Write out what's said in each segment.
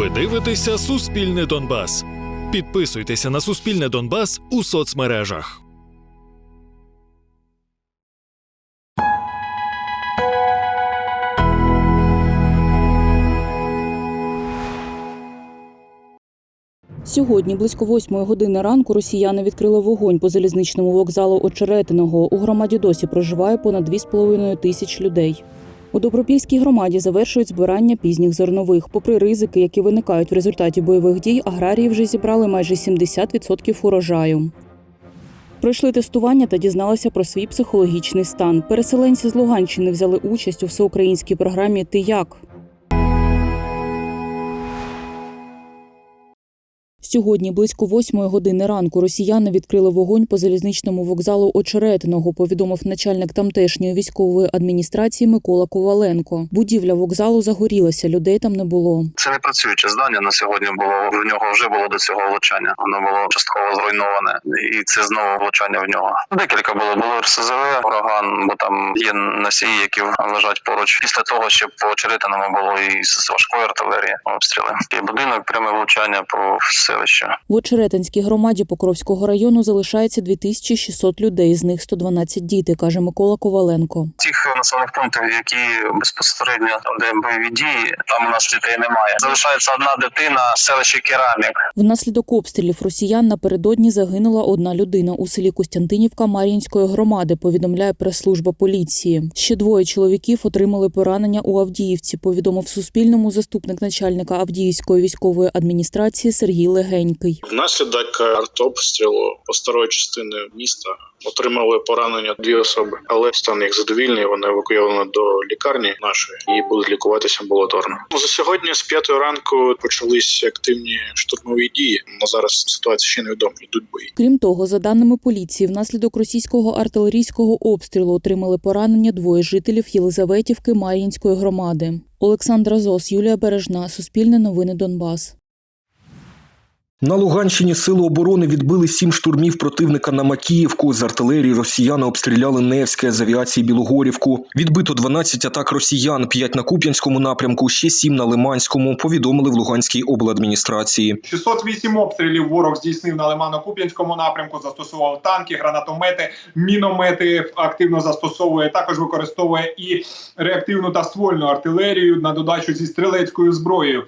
Ви дивитеся Суспільне Донбас. Підписуйтеся на Суспільне Донбас у соцмережах. Сьогодні близько восьмої години ранку росіяни відкрили вогонь по залізничному вокзалу Очеретиного. У громаді досі проживає понад 2,5 тисяч людей. У Добропільській громаді завершують збирання пізніх зернових. Попри ризики, які виникають в результаті бойових дій, аграрії вже зібрали майже 70% урожаю. Пройшли тестування та дізналися про свій психологічний стан. Переселенці з Луганщини взяли участь у всеукраїнській програмі Ти як. Сьогодні близько восьмої години ранку росіяни відкрили вогонь по залізничному вокзалу Очеретиного, повідомив начальник тамтешньої військової адміністрації Микола Коваленко. Будівля вокзалу загорілася, людей там не було. Це не працююче здання на сьогодні було. В нього вже було до цього влучання. Воно було частково зруйноване, і це знову влучання в нього. Декілька було. Було РСЗВ, ураган, бо там є носії, які лежать поруч. Після того, ще по Очеретиному було і з важкої артилерії обстріли. І будинок пряме влучання по селищу. В Очеретинській громаді Покровського району залишається 2600 людей, з них 112 діти, каже Микола Коваленко. Тих населених пунктів, які безпосередньо там, де бойові дії, там у нас дітей немає. Залишається одна дитина в селищі Керамік. Внаслідок обстрілів росіян напередодні загинула одна людина у селі Костянтинівка Мар'їнської громади. Повідомляє прес-служба поліції. Ще двоє чоловіків отримали поранення у Авдіївці. Повідомив Суспільному заступник начальника Авдіївської військової адміністрації Сергій Легенький. Внаслідок артобстрілу по старої частини міста отримали поранення дві особи, але стан їх задовільний. Вони евакуйовані до лікарні нашої і будуть лікуватися амбулаторно. За сьогодні з п'ятої ранку почались активні штурмові дії. На зараз ситуація ще невідома. Йдуть бої. Крім того, за даними поліції, внаслідок російського артилерійського обстрілу отримали поранення двоє жителів Єлизаветівки Мар'їнської громади. Олександра Зос, Юлія Бережна, Суспільне новини Донбас. На Луганщині сили оборони відбили сім штурмів противника на Макіївку. З артилерії росіяни обстріляли Невське, з авіації Білогорівку. Відбито 12 атак росіян, 5 на Куп'янському напрямку, ще 7 на Лиманському. Повідомили в Луганській обладміністрації. 608 обстрілів ворог здійснив на Лимано-Куп'янському напрямку, застосував танки, гранатомети, міномети активно застосовує. Також використовує і реактивну та ствольну артилерію на додачу зі стрілецькою зброєю.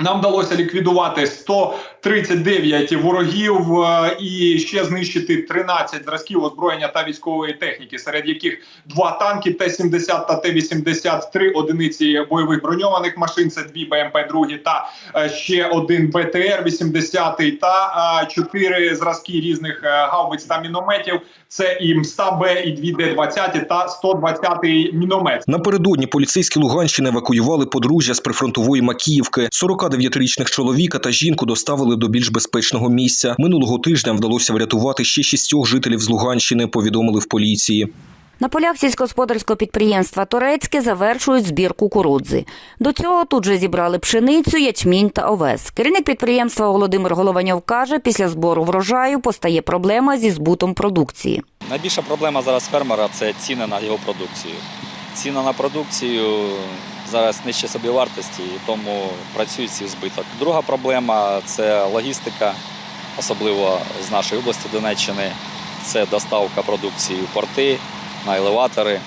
Нам вдалося ліквідувати 139 ворогів е, і ще знищити 13 зразків озброєння та військової техніки, серед яких два танки Т-70 та Т-83 одиниці бойових броньованих машин. Це дві БМП другі та е, ще один БТР 80 та е, чотири зразки різних гаубиць та мінометів. Це і МСА-Б, і дві Д-20 та 120 міномет. Напередодні поліцейські Луганщини евакуювали подружжя з прифронтової Макіївки. 49-річних чоловіка та жінку доставили до більш безпечного місця. Минулого тижня вдалося врятувати ще шістьох жителів з Луганщини. Повідомили в поліції. На полях сільськогосподарського підприємства Турецьке завершують збір кукурудзи. До цього тут же зібрали пшеницю, ячмінь та овес. Керівник підприємства Володимир Голованьов каже, після збору врожаю постає проблема зі збутом продукції. Найбільша проблема зараз фермера це ціни на його продукцію. Ціна на продукцію зараз нижче собівартості, і тому працюють всі збиток. Друга проблема це логістика, особливо з нашої області Донеччини. Це доставка продукції в порти, на елеватори.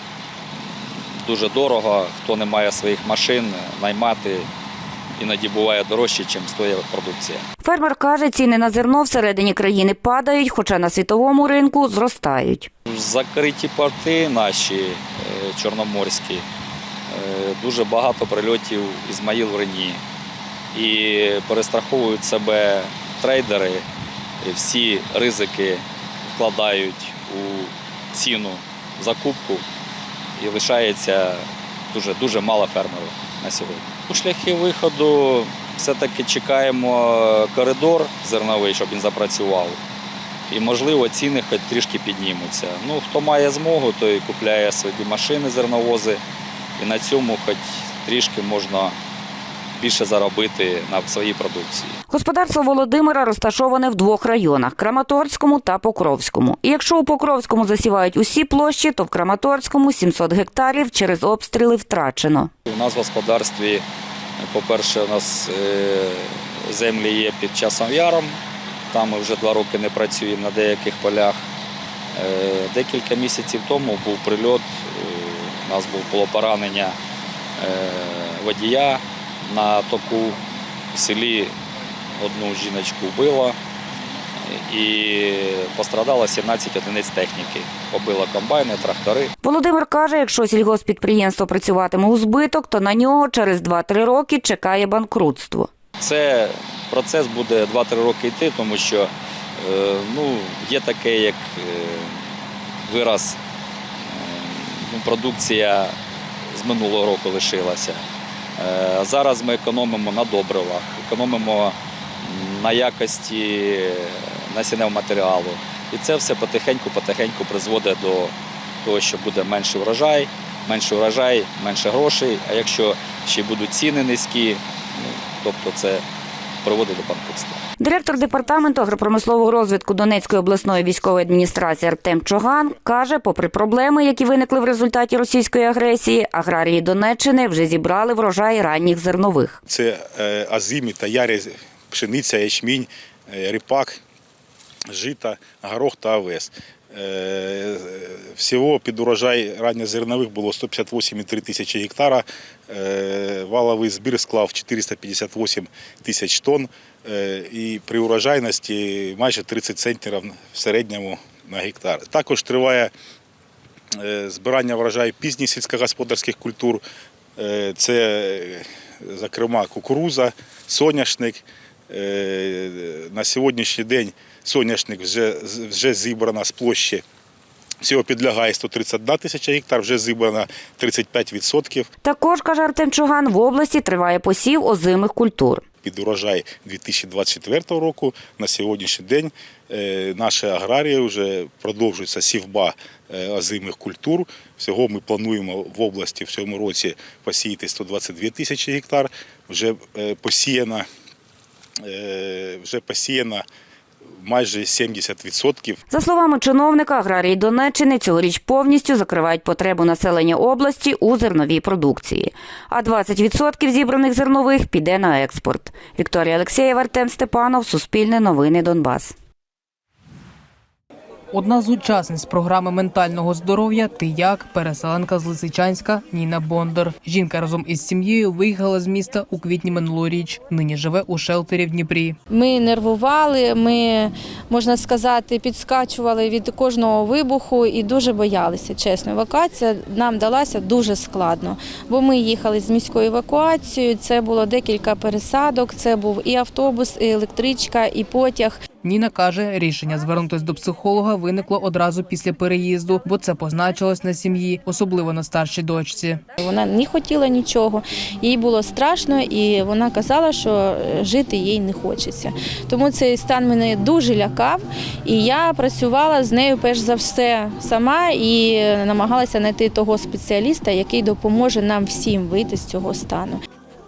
Дуже дорого. Хто не має своїх машин, наймати іноді буває дорожче, ніж стоїть продукція. Фермер каже, ціни на зерно всередині країни падають, хоча на світовому ринку зростають. Закриті порти наші е, чорноморські, дуже багато прильотів Ізмаїл в Рені. І перестраховують себе трейдери, всі ризики вкладають у ціну закупку і лишається дуже, дуже мало фермерів на сьогодні. У шляхи виходу все-таки чекаємо коридор зерновий, щоб він запрацював. І, можливо, ціни хоч трішки піднімуться. Ну, хто має змогу, той купляє свої машини, зерновози, і на цьому хоч трішки можна більше заробити на своїй продукції. Господарство Володимира розташоване в двох районах Краматорському та Покровському. І якщо у Покровському засівають усі площі, то в Краматорському 700 гектарів через обстріли втрачено. У нас в господарстві По-перше, у нас е, землі є під часом яром. Там ми вже два роки не працюємо на деяких полях. Е, Декілька місяців тому був прильот. У нас було- поранення е, водія на току в селі одну жіночку вбило і пострадало 17 одиниць техніки. Побило комбайни, трактори. Володимир каже, якщо сільгоспідприємство працюватиме у збиток, то на нього через 2-3 роки чекає банкрутство. Це процес буде 2-3 роки йти, тому що е, ну, є таке, як е, вираз, продукція з минулого року лишилася. Е, Зараз ми економимо на добривах, економимо на якості насінневого матеріалу. І це все потихеньку-потихеньку призводить до того, що буде менший врожай, менший врожай, менше грошей. А якщо ще будуть ціни низькі, ну, тобто це приводить до банкрутства. Директор департаменту агропромислового розвитку Донецької обласної військової адміністрації Артем Чоган каже, попри проблеми, які виникли в результаті російської агресії, аграрії Донеччини вже зібрали врожай ранніх зернових. Це е, азимі та ярі, пшениця, ячмінь, е, ріпак, жита, горох та овес. Е, Всього під урожай ранньозернових було 158,3 тисячі гектара. Е, Валовий збір склав 458 тисяч тонн. Е, І при урожайності майже 30 центнерів в середньому на гектар. Також триває збирання врожаю пізніх сільськогосподарських культур. Це, зокрема, кукуруза, соняшник. На сьогоднішній день соняшник вже, вже зібрано з площі. Всього підлягає 131 тисяча гектар, вже зібрано 35%. Також каже Артем Чоган, в області триває посів озимих культур. під урожай 2024 року. На сьогоднішній день е, наші аграрії вже продовжується сівба е, озимих культур. Всього ми плануємо в області в цьому році посіяти 122 тисячі гектар. Вже е, посіяно, вже посіяно майже 70%. За словами чиновника, аграрії Донеччини цьогоріч повністю закривають потребу населення області у зерновій продукції. А 20% зібраних зернових піде на експорт. Вікторія Олексєєва, Артем Степанов, Суспільне новини Донбас. Одна з учасниць програми ментального здоров'я Ти як переселенка з Лисичанська Ніна Бондар. Жінка разом із сім'єю виїхала з міста у квітні минулоріч. Нині живе у шелтері в Дніпрі. Ми нервували, ми, можна сказати, підскачували від кожного вибуху і дуже боялися. Чесно, евакуація нам далася дуже складно, бо ми їхали з міською евакуацією. Це було декілька пересадок. Це був і автобус, і електричка, і потяг. Ніна каже, рішення звернутися до психолога виникло одразу після переїзду, бо це позначилось на сім'ї, особливо на старшій дочці. Вона не хотіла нічого, їй було страшно, і вона казала, що е, жити їй не хочеться. Тому цей стан мене дуже лякав, і я працювала з нею перш за все сама і намагалася знайти того спеціаліста, який допоможе нам всім вийти з цього стану.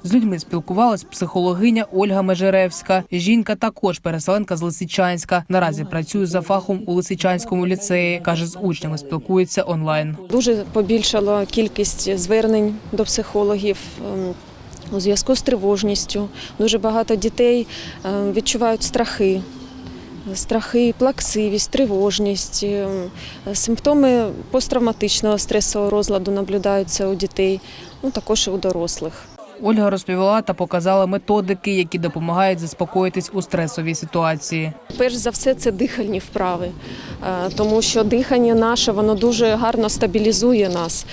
З людьми спілкувалась психологиня Ольга Межеревська. Жінка також переселенка з Лисичанська. Наразі працює за фахом у Лисичанському ліцеї. каже, з учнями спілкується онлайн. Дуже побільшала кількість звернень до психологів. ем, У зв'язку з тривожністю дуже багато дітей ем, відчувають страхи, страхи, плаксивість, тривожність, ем, симптоми посттравматичного стресового розладу наблюдаються у дітей, ну також і у дорослих. Ольга розповіла та показала методики, які допомагають заспокоїтись у стресовій ситуації. Перш за все, це дихальні вправи, е, тому що дихання наше воно дуже гарно стабілізує нас.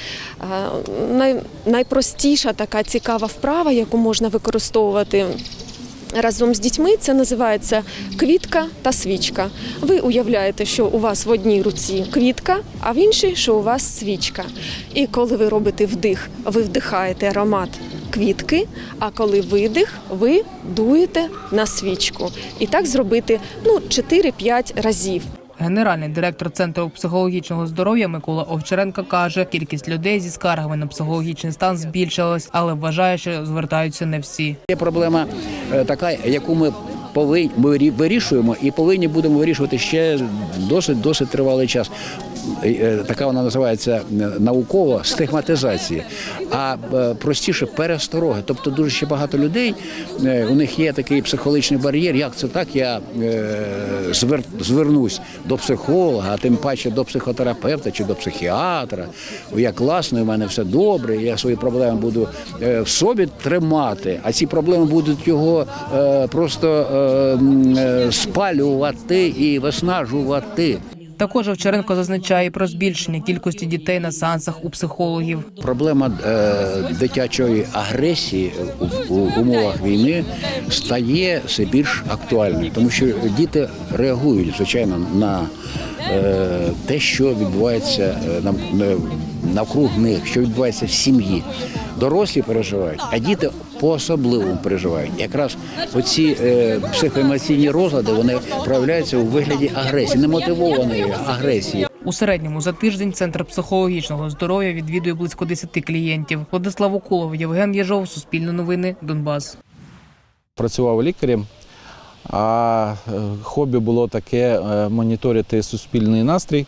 Е, Найпростіша така цікава вправа, яку можна використовувати. Разом з дітьми це називається квітка та свічка. Ви уявляєте, що у вас в одній руці квітка, а в іншій, що у вас свічка. І коли ви робите вдих, ви вдихаєте аромат квітки, а коли видих, ви дуєте на свічку. І так зробити ну, 4-5 разів. Генеральний директор центру психологічного здоров'я Микола Овчаренко каже, кількість людей зі скаргами на психологічний стан збільшилась, але вважає, що звертаються не всі. Є проблема е, така, яку ми повинні ми вирі- вирішуємо і повинні будемо вирішувати ще досить досить тривалий час. Е, така вона називається е, науково стигматизація, а е, простіше перестороги. Тобто дуже ще багато людей у них є такий психологічний бар'єр. Як це так? Я звер, звернусь до психолога, а тим паче до психотерапевта чи до психіатра. Я класний, у мене все добре. Я свої проблеми буду в собі тримати, а ці проблеми будуть його просто спалювати і виснажувати. Також Овчаренко зазначає про збільшення кількості дітей на сеансах у психологів. Проблема е, дитячої агресії в умовах війни стає все більш актуальною, тому що діти реагують звичайно на е, те, що відбувається е, на- навкруг них, що відбувається в сім'ї. Дорослі переживають, а діти по-особливому переживають. Якраз оці е, психоемоційні розлади вони проявляються у вигляді агресії, немотивованої агресії. У середньому за тиждень центр психологічного здоров'я відвідує близько 10 клієнтів. Владислав Уколов, Євген Єжов, Суспільне новини, Донбас. працював лікарем, а е, хобі було таке е, моніторити суспільний настрій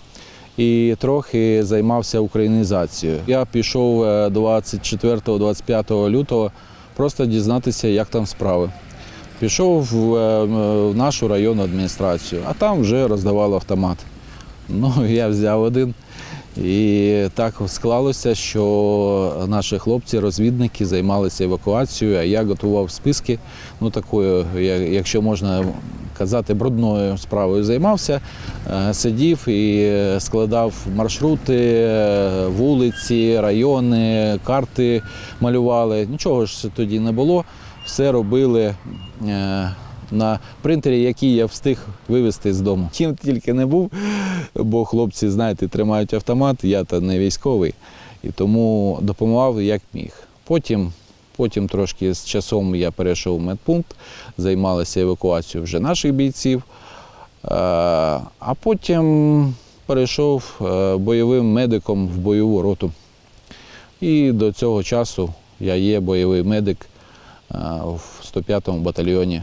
і трохи займався українізацією. Я пішов е, 24-25 лютого просто дізнатися, як там справи. Пішов в, е, в нашу районну адміністрацію, а там вже роздавали автомат. Ну, я взяв один. І так склалося, що наші хлопці-розвідники займалися евакуацією, а я готував списки. Ну, такою, якщо можна казати, брудною справою займався. Е, Сидів і складав маршрути, е, вулиці, райони, карти малювали. Нічого ж тоді не було. Все робили. е, на принтері, який я встиг вивезти з дому. Ким тільки не був, бо хлопці, знаєте, тримають автомат, я та не військовий, і тому допомагав як міг. Потім, потім трошки з часом я перейшов в медпункт, займалися евакуацією вже наших бійців, Е, а потім перейшов е, бойовим медиком в бойову роту. І до цього часу я є бойовий медик е, в 105-му батальйоні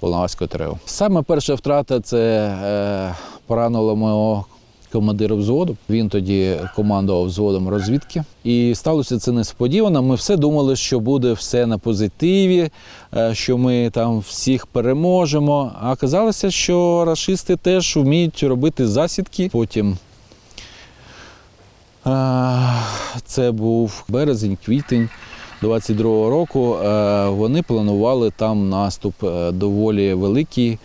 Волноваського ТРО. Саме перша втрата це поранило мого командира взводу. Він тоді командував взводом розвідки. І сталося це несподівано. Ми все думали, що буде все на позитиві, е, що ми там всіх переможемо. А оказалося, що рашисти теж вміють робити засідки. Потім е, це був березень, квітень. 22-го року е, вони планували там наступ доволі великий,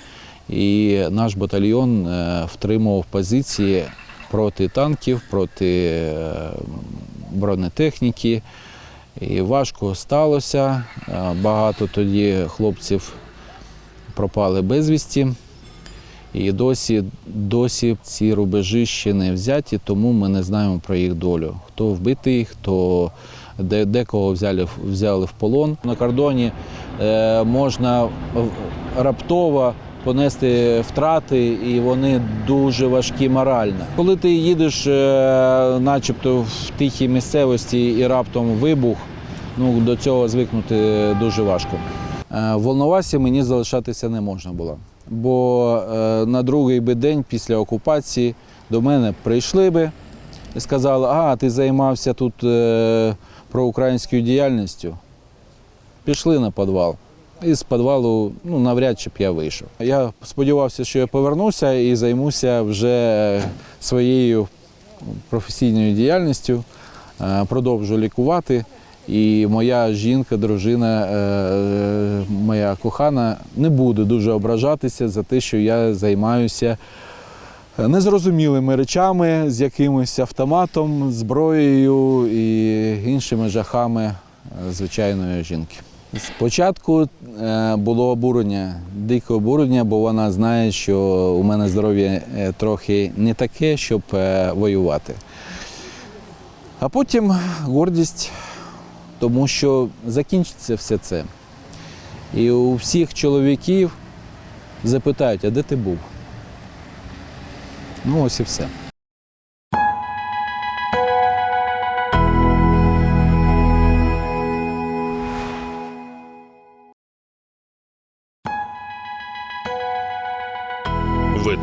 і наш батальйон е, втримував позиції проти танків, проти е, бронетехніки. І важко сталося. Е, Багато тоді хлопців пропали безвісті. І досі, досі ці рубежі ще не взяті, тому ми не знаємо про їх долю. Хто вбитий, хто де, декого взяли, взяли в полон. На кордоні е, можна раптово понести втрати, і вони дуже важкі морально. Коли ти їдеш, е, начебто в тихій місцевості і раптом вибух, ну до цього звикнути дуже важко. Е, В Волновасі мені залишатися не можна було. Бо е, на другий би день після окупації до мене прийшли би і сказали, а ти займався тут проукраїнською діяльністю. Пішли на підвал. І з підвалу ну, навряд чи б я вийшов. Я сподівався, що я повернуся і займуся вже своєю професійною діяльністю, е, продовжу лікувати. І моя жінка, дружина, е, моя кохана не буде дуже ображатися за те, що я займаюся незрозумілими речами з якимось автоматом, зброєю і іншими жахами е, звичайної жінки. Спочатку е, було обурення, дике обурення, бо вона знає, що у мене здоров'я е, трохи не таке, щоб е, воювати. А потім гордість, тому що закінчиться все це. І у всіх чоловіків запитають, а де ти був? Ну, ось і все.